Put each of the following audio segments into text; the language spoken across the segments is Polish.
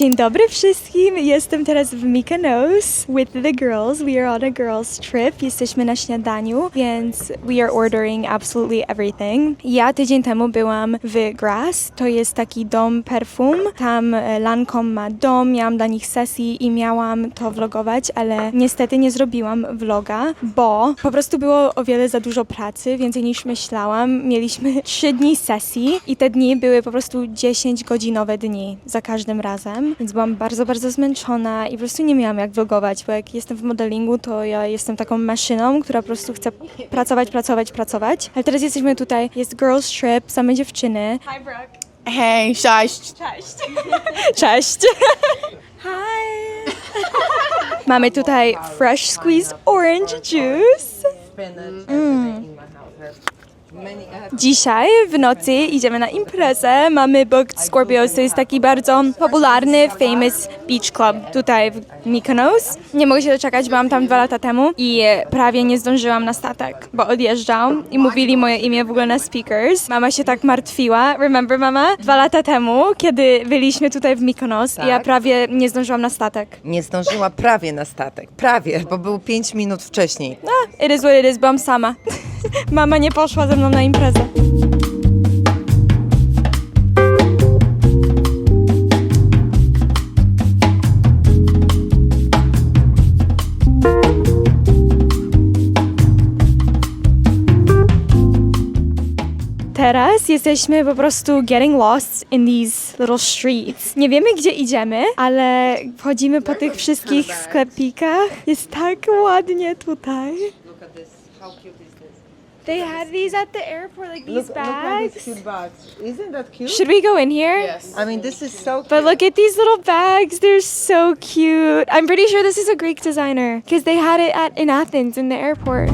Dzień dobry wszystkim. Jestem teraz w Mykonos with the girls. We are on a girls trip. Jesteśmy na śniadaniu, więc we are ordering absolutely everything. Ja tydzień temu byłam w Grass. To jest taki dom perfum. Tam e, Lancome ma dom, miałam dla nich sesji i miałam to vlogować, ale niestety nie zrobiłam vloga, bo po prostu było o wiele za dużo pracy, więcej niż myślałam. Mieliśmy trzy dni sesji i te dni były po prostu 10 godzinowe dni za każdym razem, więc byłam bardzo, bardzo zmęczona i po prostu nie miałam jak vlogować, bo jak jestem w modelingu, to ja jestem taką maszyną, która po prostu chce pracować, pracować, pracować. Ale teraz jesteśmy tutaj, jest girls trip, same dziewczyny. Hi Brooke. Hej, cześć. Cześć. Cześć. Hi. Mamy tutaj fresh squeezed orange juice. Mm. Dzisiaj w nocy idziemy na imprezę. Mamy Booked Scorpios, to jest taki bardzo popularny, famous beach club tutaj w Mykonos. Nie mogę się doczekać, byłam tam dwa lata temu i prawie nie zdążyłam na statek, bo odjeżdżał i mówili moje imię w ogóle na speakers. Mama się tak martwiła. Remember, mama? Dwa lata temu, kiedy byliśmy tutaj w Mykonos, ja Tak. prawie nie zdążyłam na statek. Nie zdążyła prawie na statek. Prawie, bo był 5 minut wcześniej. Ah, it is what it is, byłam sama. Mama nie poszła ze mną na imprezę. Teraz jesteśmy po prostu getting lost in these little streets. Nie wiemy, gdzie idziemy, ale chodzimy po tych wszystkich sklepikach. Jest tak ładnie tutaj. They had these at the airport, like these bags. these cute bags. Isn't that cute? Should we go in here? Yes. I mean, this is so cute. But look at these little bags. They're so cute. I'm pretty sure this is a Greek designer because they had it at in Athens in the airport.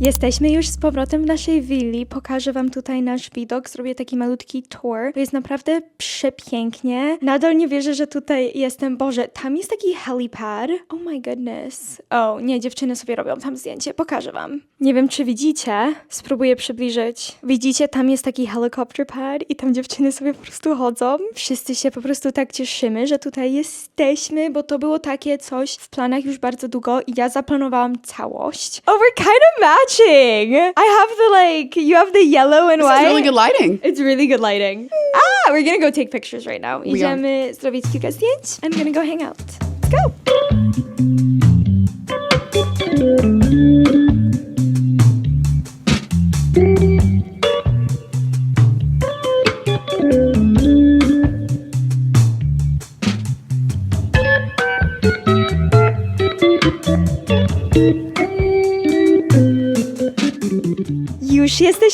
Jesteśmy już z powrotem w naszej willi. Pokażę Wam tutaj nasz widok. Zrobię taki malutki tour. To jest naprawdę przepięknie. Nadal nie wierzę, że tutaj jestem. Boże, tam jest taki helipad. Oh my goodness. O, nie, dziewczyny sobie robią tam zdjęcie. Pokażę Wam. Nie wiem, czy widzicie. Spróbuję przybliżyć. Widzicie, tam jest taki helicopter pad i tam dziewczyny sobie po prostu chodzą. Wszyscy się po prostu tak cieszymy, że tutaj jesteśmy, bo to było takie coś w planach już bardzo długo i ja zaplanowałam całość. Oh, we're kind of I have the like, you have the yellow and This white. is really good lighting. It's really good lighting. Ah, we're gonna go take pictures right now. are. Idziemy zrobić kilka zdjęć. I'm gonna go hang out. Let's go.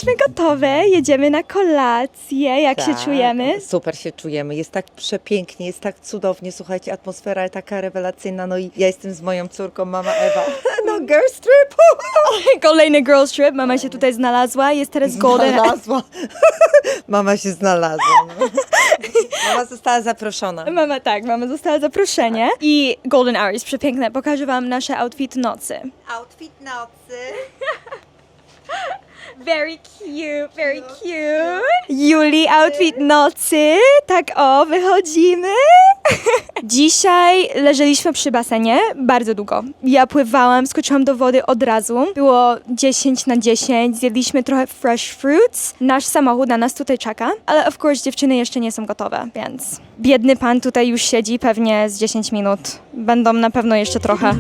Jesteśmy gotowe, jedziemy na kolację. Jak się Tak, czujemy? Super się czujemy. Jest tak przepięknie, jest tak cudownie. Słuchajcie, atmosfera taka rewelacyjna. No i ja jestem z moją córką, mama Ewa. No, girls trip. Kolejny girls trip, mama się tutaj znalazła, jest teraz golden. Znalazła. Mama się znalazła. No. Mama została zaproszona. Mama tak, mama została zaproszenie. I golden hour jest przepiękne, pokażę wam nasze outfit nocy. Outfit nocy. Very cute, very cute. Juli outfit nocy, tak o, wychodzimy. Dzisiaj leżeliśmy przy basenie bardzo długo. Ja pływałam, skoczyłam do wody od razu. Było 10 na 10, zjedliśmy trochę fresh fruits. Nasz samochód na nas tutaj czeka, ale of course dziewczyny jeszcze nie są gotowe, więc biedny pan tutaj już siedzi pewnie z 10 minut. Będą na pewno jeszcze trochę.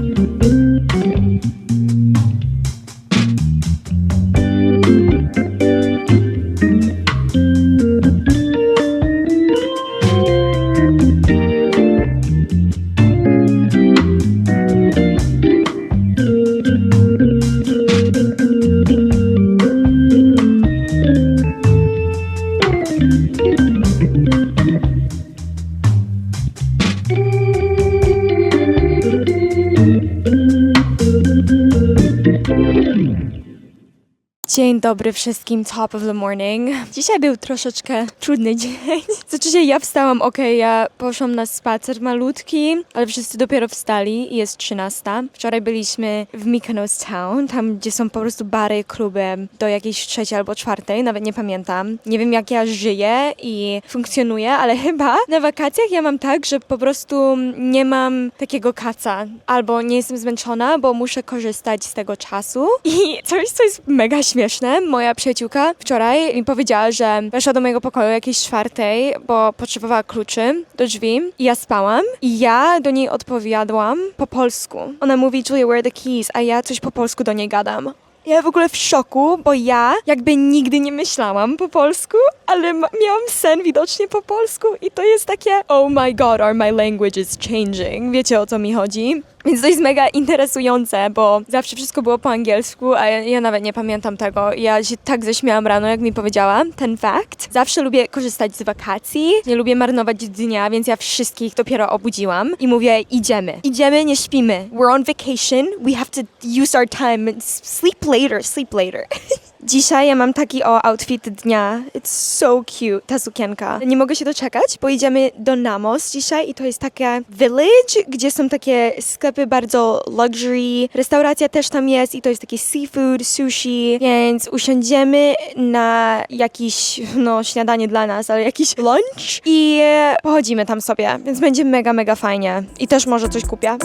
Dzień dobry wszystkim, top of the morning. Dzisiaj był troszeczkę trudny dzień. Znaczy się, ja wstałam, okej, ja poszłam na spacer malutki, ale wszyscy dopiero wstali i jest 13. Wczoraj byliśmy w Mykonos Town, tam gdzie są po prostu bary, kluby do jakiejś trzeciej albo czwartej, nawet nie pamiętam. Nie wiem jak ja żyję i funkcjonuję, ale chyba na wakacjach ja mam tak, że po prostu nie mam takiego kaca albo nie jestem zmęczona, bo muszę korzystać z tego czasu. I coś, co jest mega śmieszne, moja przyjaciółka wczoraj mi powiedziała, że weszła do mojego pokoju jakiejś czwartej, bo potrzebowała kluczy do drzwi i ja spałam i ja do niej odpowiadałam po polsku. Ona mówi, Julia, where the keys? A ja coś po polsku do niej gadam. Ja w ogóle w szoku, bo ja jakby nigdy nie myślałam po polsku, ale miałam sen widocznie po polsku i to jest takie oh my god, are my language is changing. Wiecie o co mi chodzi? Więc to jest mega interesujące, bo zawsze wszystko było po angielsku, a ja, ja nawet nie pamiętam tego. Ja się tak zaśmiałam rano, jak mi powiedziała ten fakt. Zawsze lubię korzystać z wakacji, nie lubię marnować dnia, więc ja wszystkich dopiero obudziłam i mówię, idziemy. Idziemy, nie śpimy. We're on vacation, we have to use our time. Sleep later, sleep later. Dzisiaj ja mam taki o outfit dnia. It's so cute, ta sukienka. Nie mogę się doczekać, bo idziemy do Namos dzisiaj i to jest takie village, gdzie są takie sklepy bardzo luxury. Restauracja też tam jest i to jest takie seafood, sushi, więc usiądziemy na jakiś, no śniadanie dla nas, ale jakiś lunch i pochodzimy tam sobie, więc będzie mega, mega fajnie. I też może coś kupię.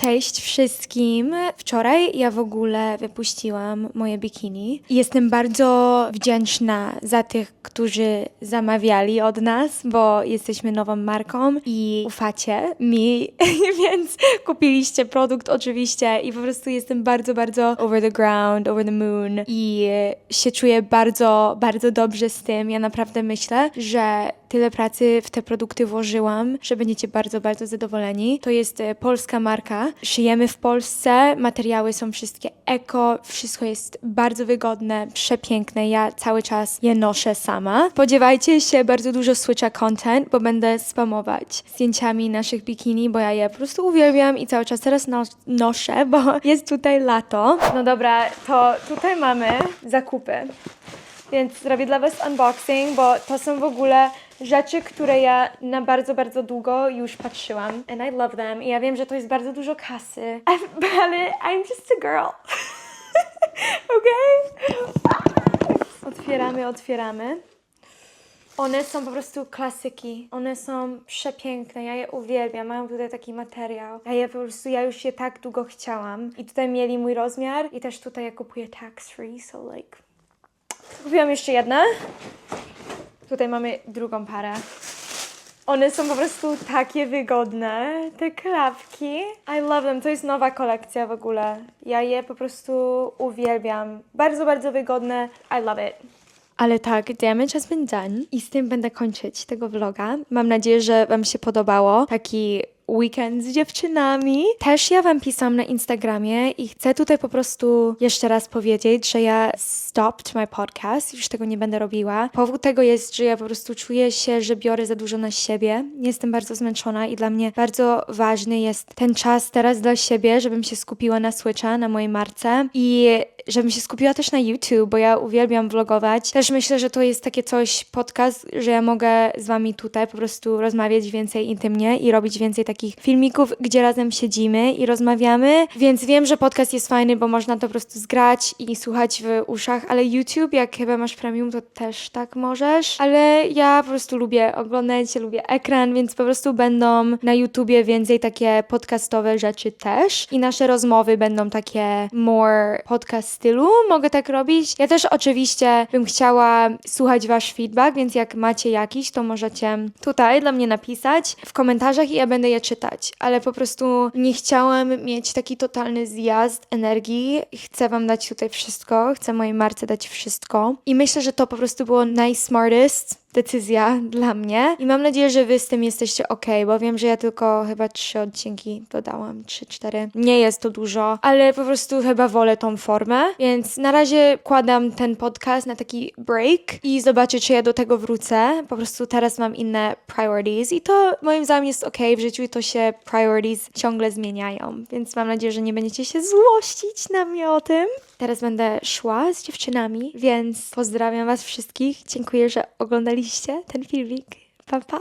Cześć wszystkim! Wczoraj ja w ogóle wypuściłam moje bikini jestem bardzo wdzięczna za tych, którzy zamawiali od nas, bo jesteśmy nową marką i ufacie mi, więc kupiliście produkt oczywiście i po prostu jestem bardzo, bardzo over the ground, over the moon i się czuję bardzo, bardzo dobrze z tym. Ja naprawdę myślę, że tyle pracy w te produkty włożyłam, że będziecie bardzo, bardzo zadowoleni. To jest e, polska marka. Szyjemy w Polsce, materiały są wszystkie eko, wszystko jest bardzo wygodne, przepiękne. Ja cały czas je noszę sama. Spodziewajcie się bardzo dużo switcha content, bo będę spamować zdjęciami naszych bikini, bo ja je po prostu uwielbiam i cały czas teraz nos- noszę, bo jest tutaj lato. No dobra, to tutaj mamy zakupy. Więc zrobię dla Was unboxing, bo to są w ogóle rzeczy, które ja na bardzo, bardzo długo już patrzyłam. And I love them. I ja wiem, że to jest bardzo dużo kasy. Ale I'm just a girl. Okej? Otwieramy, otwieramy. One są po prostu klasyki. One są przepiękne. Ja je uwielbiam. Mają tutaj taki materiał. Ja je po prostu, ja już je tak długo chciałam. I tutaj mieli mój rozmiar. I też tutaj ja kupuję tax free, so like... Kupiłam jeszcze jedne. Tutaj mamy drugą parę. One są po prostu takie wygodne, te klapki. I love them. To jest nowa kolekcja w ogóle. Ja je po prostu uwielbiam. Bardzo, bardzo wygodne. I love it. Ale tak, damage has been done i z tym będę kończyć tego vloga. Mam nadzieję, że Wam się podobało. Taki weekend z dziewczynami. Też ja Wam pisałam na Instagramie i chcę tutaj po prostu jeszcze raz powiedzieć, że ja stopped my podcast, już tego nie będę robiła. Powód tego jest, że ja po prostu czuję się, że biorę za dużo na siebie. Jestem bardzo zmęczona i dla mnie bardzo ważny jest ten czas teraz dla siebie, żebym się skupiła na Switcha, na mojej marce i żebym się skupiła też na YouTube, bo ja uwielbiam vlogować. Też myślę, że to jest takie coś, podcast, że ja mogę z wami tutaj po prostu rozmawiać więcej intymnie i robić więcej takich filmików, gdzie razem siedzimy i rozmawiamy. Więc wiem, że podcast jest fajny, bo można to po prostu zgrać i słuchać w uszach, ale YouTube, jak chyba masz premium, to też tak możesz. Ale ja po prostu lubię oglądać, lubię ekran, więc po prostu będą na YouTubie więcej takie podcastowe rzeczy też. I nasze rozmowy będą takie more podcast stylu. Mogę tak robić. Ja też oczywiście bym chciała słuchać wasz feedback, więc jak macie jakiś, to możecie tutaj dla mnie napisać w komentarzach i ja będę je czytać. Ale po prostu nie chciałam mieć taki totalny zjazd energii. Chcę wam dać tutaj wszystko. Chcę mojej marce dać wszystko. I myślę, że to po prostu było najsmartest decyzja dla mnie i mam nadzieję, że wy z tym jesteście ok, bo wiem, że ja tylko chyba trzy odcinki dodałam, trzy, cztery. Nie jest to dużo, ale po prostu chyba wolę tą formę, więc na razie kładam ten podcast na taki break i zobaczę, czy ja do tego wrócę. Po prostu teraz mam inne priorities i to moim zdaniem jest ok w życiu i to się priorities ciągle zmieniają, więc mam nadzieję, że nie będziecie się złościć na mnie o tym. Teraz będę szła z dziewczynami, więc pozdrawiam Was wszystkich. Dziękuję, że oglądaliście ten filmik. Pa, pa!